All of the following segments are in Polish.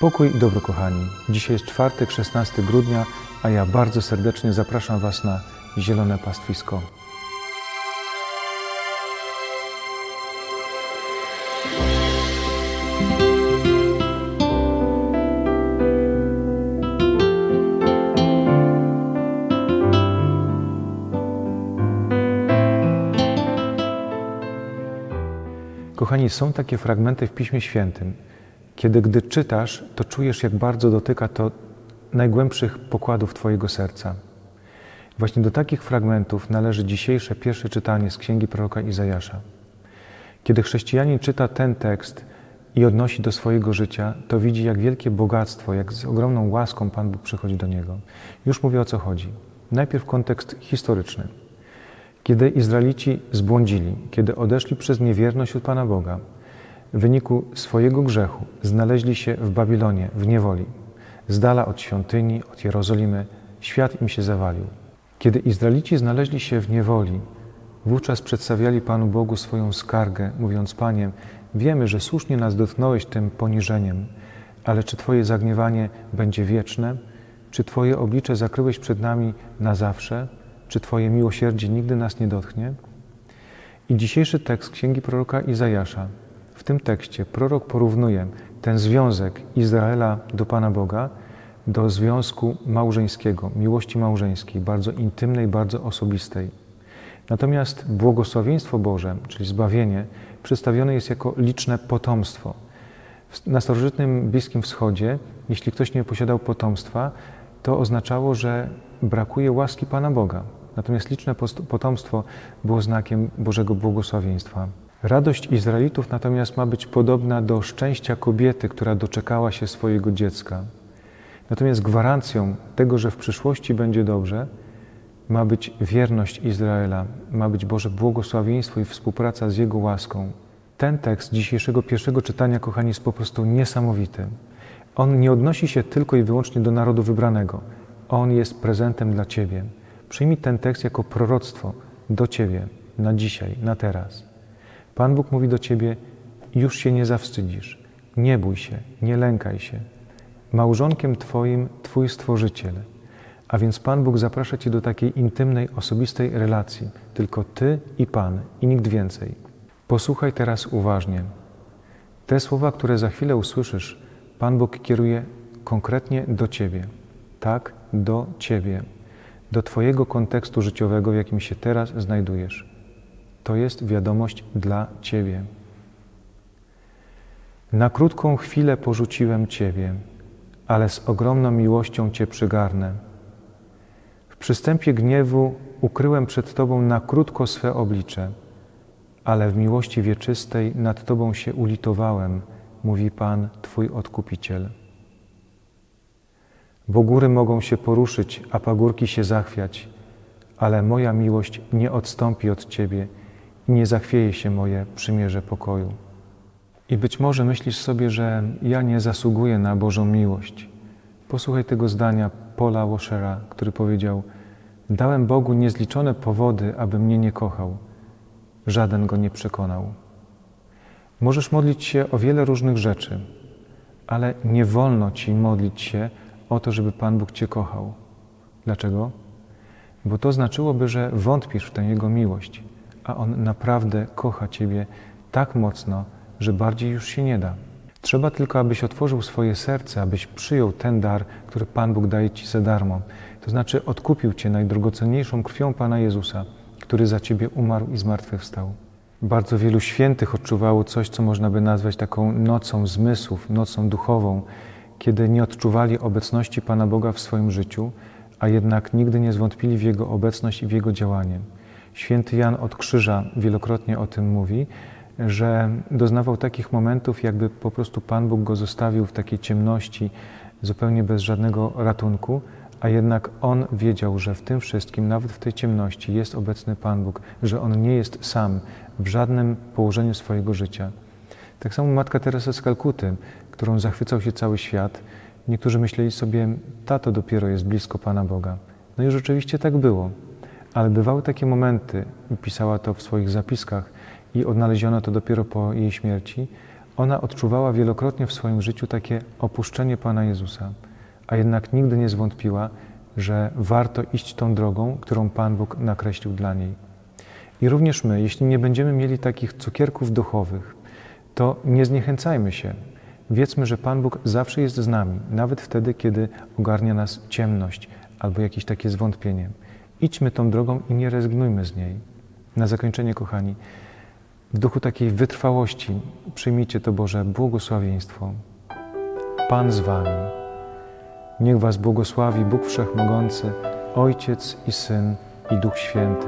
Pokój i dobro, kochani. Dzisiaj jest czwartek, 16 grudnia, a ja bardzo serdecznie zapraszam Was na Zielone Pastwisko. Kochani, są takie fragmenty w Piśmie Świętym, kiedy gdy czytasz, to czujesz, jak bardzo dotyka to najgłębszych pokładów Twojego serca. Właśnie do takich fragmentów należy dzisiejsze pierwsze czytanie z księgi proroka Izajasza. Kiedy chrześcijanin czyta ten tekst i odnosi do swojego życia, to widzi, jak wielkie bogactwo, jak z ogromną łaską Pan Bóg przychodzi do niego. Już mówię o co chodzi. Najpierw kontekst historyczny. Kiedy Izraelici zbłądzili, kiedy odeszli przez niewierność od Pana Boga, w wyniku swojego grzechu znaleźli się w Babilonie, w niewoli, z dala od świątyni, od Jerozolimy, świat im się zawalił. Kiedy Izraelici znaleźli się w niewoli, wówczas przedstawiali Panu Bogu swoją skargę, mówiąc: Panie, wiemy, że słusznie nas dotknąłeś tym poniżeniem, ale czy Twoje zagniewanie będzie wieczne? Czy Twoje oblicze zakryłeś przed nami na zawsze? Czy Twoje miłosierdzie nigdy nas nie dotknie? I dzisiejszy tekst księgi proroka Izajasza. W tym tekście prorok porównuje ten związek Izraela do Pana Boga do związku małżeńskiego, miłości małżeńskiej, bardzo intymnej, bardzo osobistej. Natomiast błogosławieństwo Boże, czyli zbawienie, przedstawione jest jako liczne potomstwo. Na starożytnym Bliskim Wschodzie, jeśli ktoś nie posiadał potomstwa, to oznaczało, że brakuje łaski Pana Boga. Natomiast liczne potomstwo było znakiem Bożego błogosławieństwa. Radość Izraelitów natomiast ma być podobna do szczęścia kobiety, która doczekała się swojego dziecka. Natomiast gwarancją tego, że w przyszłości będzie dobrze, ma być wierność Izraela, ma być Boże błogosławieństwo i współpraca z Jego łaską. Ten tekst dzisiejszego pierwszego czytania, kochani, jest po prostu niesamowity. On nie odnosi się tylko i wyłącznie do narodu wybranego. On jest prezentem dla Ciebie. Przyjmij ten tekst jako proroctwo do Ciebie, na dzisiaj, na teraz. Pan Bóg mówi do Ciebie, już się nie zawstydzisz, nie bój się, nie lękaj się. Małżonkiem Twoim Twój Stworzyciel. A więc Pan Bóg zaprasza Cię do takiej intymnej, osobistej relacji. Tylko Ty i Pan i nikt więcej. Posłuchaj teraz uważnie. Te słowa, które za chwilę usłyszysz, Pan Bóg kieruje konkretnie do Ciebie. Tak, do Ciebie. Do Twojego kontekstu życiowego, w jakim się teraz znajdujesz. To jest wiadomość dla Ciebie. Na krótką chwilę porzuciłem Ciebie, ale z ogromną miłością Cię przygarnę. W przystępie gniewu ukryłem przed Tobą na krótko swe oblicze, ale w miłości wieczystej nad Tobą się ulitowałem, mówi Pan, Twój Odkupiciel. Bo góry mogą się poruszyć, a pagórki się zachwiać, ale moja miłość nie odstąpi od Ciebie nie zachwieje się moje przymierze pokoju. I być może myślisz sobie, że ja nie zasługuję na Bożą miłość. Posłuchaj tego zdania Paula Washera, który powiedział: Dałem Bogu niezliczone powody, aby mnie nie kochał. Żaden go nie przekonał. Możesz modlić się o wiele różnych rzeczy, ale nie wolno ci modlić się o to, żeby Pan Bóg cię kochał. Dlaczego? Bo to znaczyłoby, że wątpisz w tę Jego miłość, a On naprawdę kocha Ciebie tak mocno, że bardziej już się nie da. Trzeba tylko, abyś otworzył swoje serce, abyś przyjął ten dar, który Pan Bóg daje Ci za darmo. To znaczy odkupił Cię najdrogocenniejszą krwią Pana Jezusa, który za Ciebie umarł i zmartwychwstał. Bardzo wielu świętych odczuwało coś, co można by nazwać taką nocą zmysłów, nocą duchową, kiedy nie odczuwali obecności Pana Boga w swoim życiu, a jednak nigdy nie zwątpili w Jego obecność i w Jego działanie. Święty Jan od Krzyża wielokrotnie o tym mówi, że doznawał takich momentów, jakby po prostu Pan Bóg go zostawił w takiej ciemności, zupełnie bez żadnego ratunku, a jednak on wiedział, że w tym wszystkim, nawet w tej ciemności, jest obecny Pan Bóg, że on nie jest sam w żadnym położeniu swojego życia. Tak samo Matka Teresa z Kalkuty, którą zachwycał się cały świat, niektórzy myśleli sobie, tato dopiero jest blisko Pana Boga. No i rzeczywiście tak było. Ale bywały takie momenty, pisała to w swoich zapiskach i odnaleziono to dopiero po jej śmierci, Ona odczuwała wielokrotnie w swoim życiu takie opuszczenie Pana Jezusa, a jednak nigdy nie zwątpiła, że warto iść tą drogą, którą Pan Bóg nakreślił dla niej. I również my, jeśli nie będziemy mieli takich cukierków duchowych, to nie zniechęcajmy się. Wiedzmy, że Pan Bóg zawsze jest z nami, nawet wtedy, kiedy ogarnia nas ciemność albo jakieś takie zwątpienie. Idźmy tą drogą i nie rezygnujmy z niej. Na zakończenie, kochani, w duchu takiej wytrwałości przyjmijcie to Boże błogosławieństwo. Pan z Wami. Niech Was błogosławi Bóg Wszechmogący, Ojciec i Syn i Duch Święty.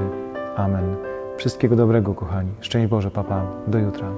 Amen. Wszystkiego dobrego, kochani. Szczęść Boże, papa. Do jutra.